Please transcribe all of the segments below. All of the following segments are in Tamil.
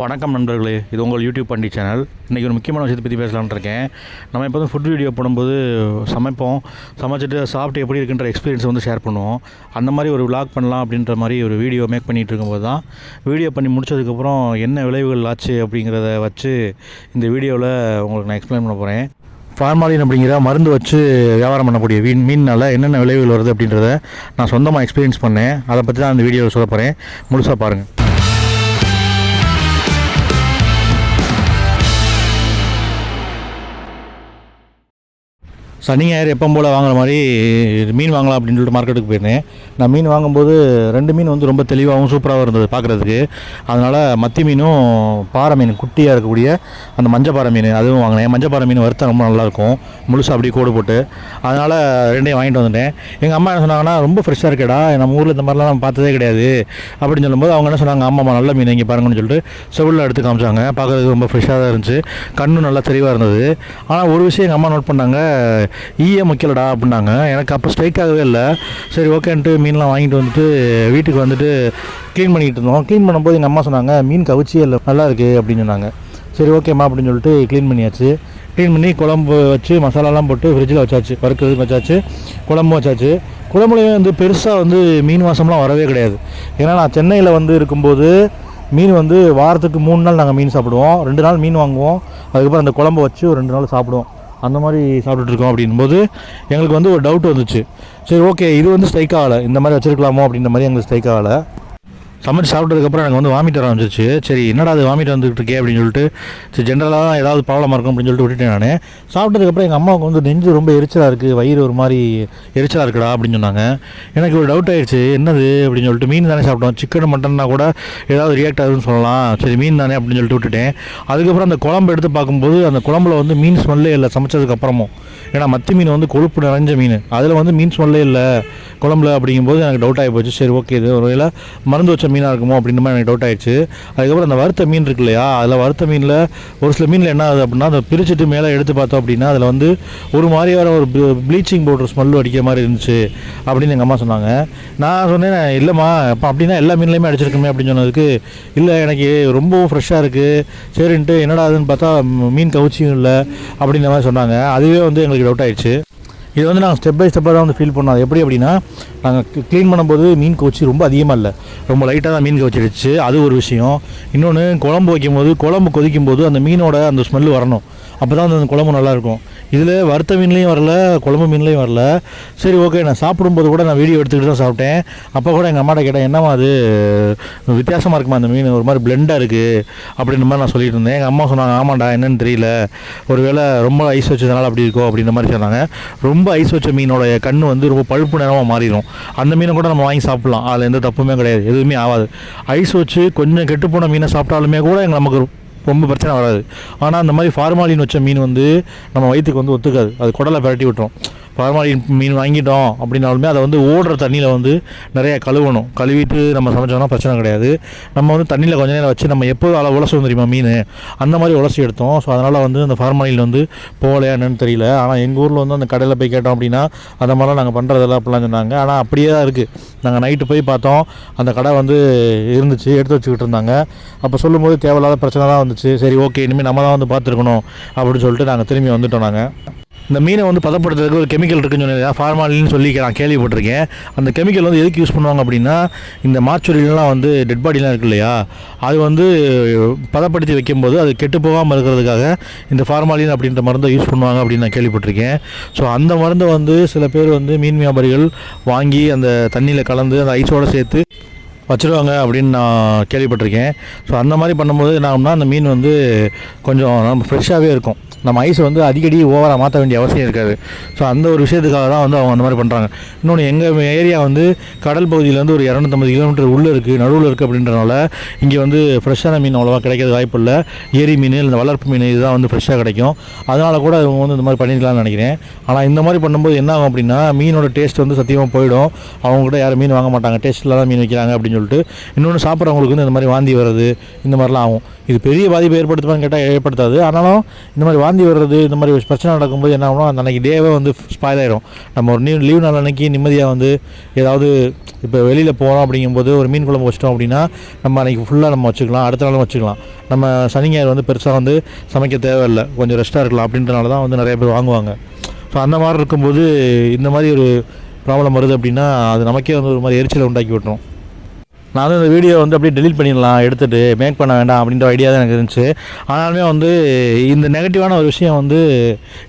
வணக்கம் நண்பர்களே இது உங்கள் யூடியூப் பண்டி சேனல். இன்றைக்கி ஒரு முக்கியமான விஷயத்தை பற்றி பேசலாம்னு இருக்கேன். நம்ம எப்போதும் ஃபுட் வீடியோ போடும்போது சமைப்போம். சமைச்சிட்டு சாப்பிட்டு எப்படி இருக்குன்ற எக்ஸ்பீரியன்ஸ் வந்து ஷேர் பண்ணுவோம். அந்த மாதிரி ஒரு விளாக் பண்ணலாம் அப்படின்ற மாதிரி ஒரு வீடியோ மேக் பண்ணிகிட்டு இருக்கும்போது தான் வீடியோ பண்ணி முடிச்சதுக்கப்புறம் என்ன விளைவுகள் ஆச்சு அப்படிங்கிறத வச்சு இந்த வீடியோவில் உங்களுக்கு நான் எக்ஸ்பிளைன் பண்ண போகிறேன் ஃபார்மாலின் அப்படிங்கிற மருந்து வச்சு வியாபாரம் பண்ணக்கூடிய மீன் மீனால் என்னென்ன விளைவுகள் வருது அப்படின்றத நான் சொந்தமாக எக்ஸ்பீரியன்ஸ் பண்ணேன். அதை பற்றி தான் அந்த வீடியோவில் சொல்ல போகிறேன் முழுசாக பாருங்கள் சனி ஞாயிறு எப்போ போல் வாங்குற மாதிரி மீன் வாங்கலாம் அப்படின்னு சொல்லிட்டு மார்க்கெட்டுக்கு போயிருந்தேன். நான் மீன் வாங்கும்போது ரெண்டு மீன் வந்து ரொம்ப தெளிவாகவும் சூப்பராகவும் இருந்தது பார்க்குறதுக்கு. அதனால் மத்தி மீனும் பாறை மீன் குட்டியாக இருக்கக்கூடிய அந்த மஞ்சள் பாறை மீன் அதுவும் வாங்கினேன். மஞ்சள் பாறை மீன் வறுத்தா ரொம்ப நல்லாயிருக்கும் முழுசாக அப்படியே கோடு போட்டு. அதனால் ரெண்டையும் வாங்கிட்டு வந்துட்டேன். எங்கள் அம்மா என்ன சொன்னாங்கன்னா ரொம்ப ஃப்ரெஷ்ஷாக இருக்கேடா. நம்ம ஊரில் இந்த மாதிரிலாம் நம்ம பார்த்ததே கிடையாது. அப்படின்னு சொல்லும்போது அவங்க என்ன சொன்னாங்க ஆமாம்மா நல்ல மீன். இங்கே பாருங்கன்னு சொல்லிட்டு செவிலில் எடுத்து காமிச்சாங்க. பார்க்குறதுக்கு ரொம்ப ஃப்ரெஷ்ஷாக தான் இருந்துச்சு. கண்ணும் நல்லா தெளிவாக இருந்தது. ஆனால் ஒரு விஷயம் எங்கள் அம்மா நோட் பண்ணாங்க ஈய முக்கியலடா அப்படின்னாங்க. எனக்கு அப்போ ஸ்ட்ரைக் ஆகவே இல்லை. சரி ஓகேன்ட்டு மீன்லாம் வாங்கிட்டு வந்துட்டு வீட்டுக்கு வந்துட்டு க்ளீன் பண்ணிக்கிட்டு இருந்தோம். க்ளீன் பண்ணும்போது எங்கள் அம்மா சொன்னாங்க மீன் கவிச்சியே இல்லை நல்லா இருக்குது அப்படின்னு சொன்னாங்க. சரி ஓகேம்மா அப்படின்னு சொல்லிட்டு க்ளீன் பண்ணியாச்சு. க்ளீன் பண்ணி குழம்பு வச்சு மசாலாலாம் போட்டு ஃப்ரிட்ஜில் வச்சாச்சு. வறுக்கிறதுக்கு வச்சாச்சு. குழம்பு வச்சாச்சு. குழம்புலேயே வந்து பெருசாக வந்து மீன் வாசம்லாம் வரவே கிடையாது. ஏன்னா நான் சென்னையில் வந்து இருக்கும்போது மீன் வந்து வாரத்துக்கு மூணு நாள் நாங்கள் மீன் சாப்பிடுவோம். ரெண்டு நாள் மீன் வாங்குவோம். அதுக்கப்புறம் அந்த குழம்பு வச்சு ஒரு ரெண்டு நாள் சாப்பிடுவோம். அந்த மாதிரி சாப்பிட்டுட்டு இருக்கோம் அப்படின்போது எங்களுக்கு வந்து ஒரு டவுட் வந்துச்சு. சரி ஓகே இது வந்து ஸ்ட்ரைக் ஆகலை. இந்த மாதிரி வச்சுருக்கலாமோ அப்படின்ற மாதிரி எங்களுக்கு ஸ்ட்ரைக் ஆகலை. சமைச்சு சாப்பிட்டதுக்கப்புறம் எனக்கு வந்து வாமிட் வர சரி என்னடா அது வாமிட் வந்துட்டு இருக்கே அப்படின்னு சொல்லிட்டு சரி ஜென்ரலாக தான் ஏதாவது ப்ராப்ளமாக இருக்கும் அப்படின்னு சொல்லிட்டு விட்டுட்டேன் நான். சாப்பிட்டதுக்கப்புறம் எங்கள் அம்மாவுக்கு வந்து நெஞ்சு ரொம்ப எரிச்சலாக இருக்குது வயிறு ஒரு மாதிரி எரிச்சலாக இருக்குடா அப்படின்னு சொன்னாங்க. எனக்கு ஒரு டவுட் ஆயிடுச்சு என்னது அப்படின்னு சொல்லிட்டு மீன் தானே சாப்பிட்டோம். சிக்கன் மட்டன்னா கூட ஏதாவது ரியாக்ட் ஆகுதுன்னு சொல்லலாம். சரி மீன் தானே அப்படின்னு சொல்லிட்டு விட்டுட்டேன். அதுக்கப்புறம் அந்த குழம்பு எடுத்து பார்க்கும்போது அந்த குழம்புல வந்து மீன் ஸ்மெல்லே இல்லை சமைச்சதுக்கப்புறமும் ஏன்னா மத்தி மீன் வந்து கொழுப்பு நிறைஞ்ச மீன். அதில் வந்து மீன் ஸ்மெல்லே இல்லை. குழம்புல அப்படிங்கும்போது எனக்கு டவுட் ஆகி போச்சு. சரி ஓகே இது ஒரு வேலை மருந்து வச்ச மீனாக இருக்குமோ அப்படின்ற மாதிரி எனக்கு டவுட் ஆயிடுச்சு. அதுக்கப்புறம் அந்த வறுத்த மீன் இருக்கு இல்லையா அதில் வறுத்த மீனில் ஒரு சில மீனில் என்ன ஆகுது அப்படின்னா அதை பிரிச்சுட்டு மேலே எடுத்து பார்த்தோம் அப்படின்னா அதில் வந்து ஒரு மாதிரியான ஒரு ப்ளீச்சிங் பவுடர் ஸ்மெல் அடிக்கிற மாதிரி இருந்துச்சு அப்படின்னு எங்கள் அம்மா சொன்னாங்க. நான் சொன்னேன் இல்லைம்மா அப்போ அப்படின்னா எல்லா மீன்லையுமே அடிச்சிருக்குமே அப்படின்னு சொன்னதுக்கு இல்லை எனக்கு ரொம்பவும் ஃப்ரெஷ்ஷாக இருக்குது சரின்ட்டு என்னடா அதுன்னு பார்த்தா மீன் கவுச்சியும் இல்லை அப்படின்ற மாதிரி சொன்னாங்க. அதுவே வந்து எங்களுக்கு டவுட் ஆகிடுச்சு இது வந்து நாங்கள் ஸ்டெப் பை ஸ்டெப்பாக தான் வந்து ஃபீல் பண்ணோம். அது எப்படி அப்படின்னா நாங்கள் க்ளீன் பண்ணும்போது மீன் கவுச்சி ரொம்ப அதிகமாக இல்லை. ரொம்ப லைட்டாக தான் மீன் கவுச்சி அது ஒரு விஷயம். இன்னொன்று குழம்பு வைக்கும்போது குழம்பு கொதிக்கும் போது அந்த மீனோட அந்த ஸ்மெல் வரணும். அப்போ தான் அந்த குழம்பு நல்லாயிருக்கும். இதில் வறுத்த மீன்லேயும் வரல குழம்பு மீன்லேயும் வரல. சரி ஓகே நான் சாப்பிடும்போது கூட நான் வீடியோ எடுத்துக்கிட்டு தான் சாப்பிட்டேன். அப்போ கூட எங்கள் அம்மாட்ட கேட்டேன் என்னம்மா அது? வித்தியாசமாக இருக்குமா அந்த மீன்? ஒரு மாதிரி பிளெண்டாக இருக்குது அப்படின்ற மாதிரி நான் சொல்லிட்டு இருந்தேன். எங்கள் அம்மா சொன்னாங்க ஆமாண்டா என்னன்னு தெரியல. ஒருவேளை ரொம்ப ஐஸ் வச்சதுனால அப்படி இருக்கும் அப்படின்ற மாதிரி சொன்னாங்க. ரொம்ப ஐஸ் வச்ச மீனோட கண் வந்து ரொம்ப பழுப்பு நேரமாக மாறிடும் அந்த மீனை கூட நம்ம வாங்கி சாப்பிட்லாம். அதில் எந்த தப்புமே கிடையாது. எதுவுமே ஆகாது. ஐஸ் வச்சு கொஞ்சம் கெட்டுப்போன மீனை சாப்பிட்டாலுமே கூட எங்கள் நமக்கு ரொம்ப பிரச்சனை வராது. ஆனால் அந்த மாதிரி ஃபார்மாலின் வச்ச மீன் வந்து நம்ம வயிற்றுக்கு வந்து ஒத்துக்காது. அது குடலை பரட்டி விட்டுரும். ஃபார்மாலின் மீன் வாங்கிட்டோம் அப்படின்னாலுமே அதை வந்து ஓடுற தண்ணியில் வந்து நிறைய கழுவணும். கழுவிட்டு நம்ம சமைச்சோம்னா பிரச்சனை கிடையாது. நம்ம வந்து தண்ணியில் கொஞ்ச நேரம் வச்சு நம்ம எப்போது அளவு உலசுவோம் தெரியுமா மீன்? அந்த மாதிரி உலசி எடுத்தோம். ஸோ அதனால் வந்து அந்த ஃபார்மாலியில் வந்து போகலையா என்னன்னு தெரியல. ஆனால் எங்கள் ஊரில் வந்து அந்த கடையில் போய் கேட்டோம் அப்படின்னா அந்த மாதிரிலாம் நாங்கள் பண்ணுறதில்ல அப்படிலாம் சொன்னாங்க. ஆனால் அப்படியே தான் இருக்குது நாங்கள் நைட்டு போய் பார்த்தோம். அந்த கடை வந்து இருந்துச்சு எடுத்து வச்சுக்கிட்டு இருந்தாங்க. அப்போ சொல்லும்போது தேவையில்லாத பிரச்சனை தான் வந்துச்சு. சரி ஓகே இனிமேல் நம்ம தான் வந்து பார்த்துருக்கணும் அப்படின்னு சொல்லிட்டு நாங்கள் திரும்பி வந்துட்டோம் நாங்கள் இந்த மீனை வந்து பதப்படுத்துறதுக்கு ஒரு கெமிக்கல் இருக்குன்னு சொன்னீங்க ஃபார்மாலின்னு சொல்லி நான் கேள்விப்பட்டிருக்கேன். அந்த கெமிக்கல் வந்து எதுக்கு யூஸ் பண்ணுவாங்க அப்படின்னா இந்த மாச்சொலிலாம் வந்து டெட் பாடிலாம் இருக்கு இல்லையா? அது வந்து பதப்படுத்தி வைக்கும்போது அது கெட்டு போகாமல் இருக்கிறதுக்காக இந்த ஃபார்மாலின் அப்படின்ற மருந்தை யூஸ் பண்ணுவாங்க அப்படின்னு நான் கேள்விப்பட்டிருக்கேன். ஸோ அந்த மருந்தை வந்து சில பேர் வந்து மீன் வியாபாரிகள் வாங்கி அந்த தண்ணியில் கலந்து அந்த ஐஸோடு சேர்த்து வச்சுருவாங்க அப்படின்னு நான் கேள்விப்பட்டிருக்கேன். ஸோ அந்த மாதிரி பண்ணும்போது என்ன ஆகும்னா அந்த மீன் வந்து கொஞ்சம் ஃப்ரெஷ்ஷாகவே இருக்கும். நம்ம ஐஸ் வந்து அடிக்கடி ஓவராக மாற்ற வேண்டிய அவசியம் இருக்காது. ஸோ அந்த ஒரு விஷயத்துக்காக தான் வந்து அவங்க அந்த மாதிரி பண்ணுறாங்க இன்னொன்று எங்கள் ஏரியா வந்து கடல் பகுதியிலேருந்து ஒரு இரநூத்தம்பது கிலோமீட்டர் உள்ளே இருக்குது நடுவில் இருக்குது அப்படின்றனால இங்கே வந்து ஃப்ரெஷ்ஷான மீன் அவ்வளோவா கிடைக்கிறது வாய்ப்பு இல்லை. ஏரி மீன் இந்த வளர்ப்பு மீன் இதுதான் வந்து ஃப்ரெஷ்ஷாக கிடைக்கும். அதனால் கூட இவங்க வந்து இந்த மாதிரி பண்ணிக்கலாம்னு நினைக்கிறேன். ஆனால் இந்த மாதிரி பண்ணும்போது என்ன ஆகும் அப்படின்னா மீனோட டேஸ்ட் வந்து சத்தியமாக போயிடும். அவங்க கூட யாரும் மீன் வாங்க மாட்டாங்க. டேஸ்ட்டில் தான் மீன் வைக்கிறாங்க அப்படின்னு சொல்லிட்டு. இன்னொன்று சாப்பிட்றவங்களுக்கு வந்து இந்த மாதிரி வாந்தி வர்றது இந்த மாதிரிலாம் ஆகும். இது பெரிய பாதிப்பு ஏற்படுத்துமான்னு கேட்டால் ஏற்படுத்தாது. ஆனாலும் இந்த மாதிரி வாந்தி வர்றது இந்த மாதிரி பிரச்சனை நடக்கும்போது என்ன ஆகும்னா அந்த அன்னைக்கு டேவே வந்து ஸ்பாயில் ஆகிடும் நம்ம ஒரு நியூ லீவ் நாள் அன்றைக்கி நிம்மதியாக வந்து ஏதாவது இப்போ வெளியில் போகிறோம் அப்படிங்கும்போது ஒரு மீன் குழம்பு வச்சிட்டோம் அப்படின்னா நம்ம அன்றைக்கி ஃபுல்லாக நம்ம வச்சுக்கலாம் அடுத்த நாளும் வச்சுக்கலாம். நம்ம சனி ஞாயிறு வந்து பெருசாக வந்து சமைக்க தேவையில்லை. கொஞ்சம் ரெஸ்ட்டாக இருக்கலாம் அப்படின்றனால தான் வந்து நிறைய பேர் வாங்குவாங்க. ஸோ அந்த மாதிரி இருக்கும்போது இந்த மாதிரி ஒரு ப்ராப்ளம் வருது அப்படின்னா அது நமக்கே வந்து ஒரு மாதிரி எரிச்சலை உண்டாக்கி விட்டுரும். நான் வந்து இந்த வீடியோ வந்து அப்படியே டெலீட் பண்ணிடலாம் எடுத்துகிட்டு மேக் பண்ண வேண்டாம் அப்படின்ற ஐடியா தான் எனக்கு இருந்துச்சு. ஆனாலுமே வந்து இந்த நெகட்டிவான ஒரு விஷயம் வந்து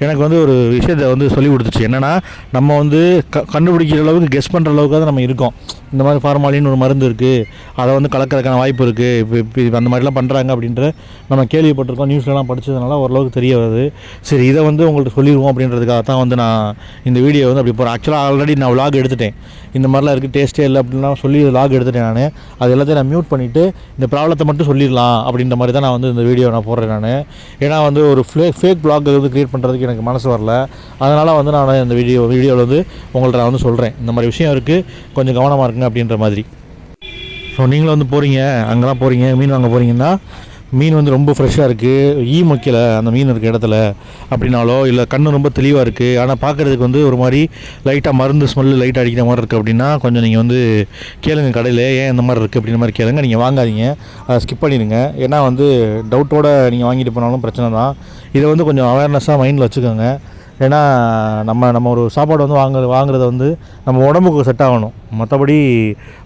எனக்கு வந்து ஒரு விஷயத்தை வந்து சொல்லி கொடுத்துச்சு. என்னென்னா நம்ம வந்து க கண்டுபிடிக்கிற அளவுக்கு கெஸ் பண்ணுற அளவுக்கு தான் நம்ம இருக்கோம். இந்த மாதிரி ஃபார்மாலின்னு ஒரு மருந்து இருக்குது அதை வந்து கலக்கிறதுக்கான வாய்ப்பு இருக்குது இப்போ இப்போ அந்த மாதிரிலாம் பண்ணுறாங்க அப்படின்ற நம்ம கேள்விப்பட்டிருக்கோம். நியூஸ்லலாம் படித்ததுனால ஓரளவுக்கு தெரிய வருது. சரி இதை வந்து உங்கள்கிட்ட சொல்லிடுவோம் அப்படின்றதுக்காக தான் வந்து நான் இந்த வீடியோ வந்து அப்படி போகிறேன் ஆக்சுவலாக ஆல்ரெடி நான் விலாக் எடுத்துட்டேன். இந்த மாதிரிலாம் இருக்குது டேஸ்ட்டே இல்லை அப்படின்லாம் சொல்லி லாக் எடுத்துட்டேன் நான். அது எல்லாத்தையும் நான் மியூட் பண்ணிவிட்டு இந்த ப்ராப்ளத்தை மட்டும் சொல்லிடலாம் அப்படின்ற மாதிரி தான் நான் வந்து இந்த வீடியோ நான் போடுறேன் நான். ஏன்னா வந்து ஒரு ஃப்ளே ஃபேக் பிளாக் வந்து க்ரியேட் பண்ணுறதுக்கு எனக்கு மனசு வரல. அதனால் வந்து நான் இந்த வீடியோ வீடியோவில் வந்து உங்கள்கிட்ட நான் வந்து சொல்கிறேன் இந்த மாதிரி விஷயம் இருக்குது கொஞ்சம் கவனமாக இருக்குங்க அப்படின்ற மாதிரி. ஸோ நீங்களும் வந்து போகிறீங்க அங்கெல்லாம் போகிறீங்க மீன் வாங்க போகிறீங்கன்னா மீன் வந்து ரொம்ப ஃப்ரெஷ்ஷாக இருக்குது ஈ மொக்கல அந்த மீன் இருக்க இடத்துல. அப்படின்னாலோ இல்லை கண்ணு ரொம்ப தெளிவாக இருக்குது ஆனால் பார்க்குறதுக்கு வந்து ஒரு மாதிரி லைட்டாக மருந்து ஸ்மெல்லு லைட்டாக அடிக்கிற மாதிரி இருக்குது அப்படின்னா கொஞ்சம் நீங்கள் வந்து கேளுங்க கடையில் ஏன் இந்த மாதிரி இருக்குது அப்படின்ற மாதிரி கேளுங்க. நீங்கள் வாங்காதீங்க. அதை ஸ்கிப் பண்ணிடுங்க. ஏன்னா வந்து டவுட்டோட நீங்கள் வாங்கிட்டு போனாலும் பிரச்சனை தான். இதை வந்து கொஞ்சம் அவேர்னஸாக மைண்டில் வச்சுக்கோங்க. ஏன்னா நம்ம நம்ம ஒரு சாப்பாடு வந்து வாங்க வாங்குறது வந்து நம்ம உடம்புக்கு செட் ஆகணும். மற்றபடி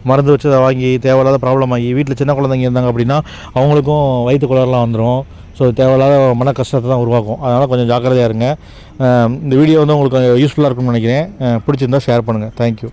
மருந்து வச்சு அதை வாங்கி தேவையில்லாத ப்ராப்ளம் ஆகி வீட்டில் சின்ன குழந்தைங்க இருந்தாங்க அப்படின்னா அவங்களுக்கும் வயிற்று குளர்லாம் வந்துடும் ஸோ தேவையில்லாத மன கஷ்டத்தை தான் உருவாக்கும். அதனால் கொஞ்சம் ஜாக்கிரதையாக இருங்க. இந்த வீடியோ வந்து உங்களுக்கு யூஸ்ஃபுல்லாக இருக்கும்னு நினைக்கிறேன். பிடிச்சிருந்தா ஷேர் பண்ணுங்கள் தேங்க்யூ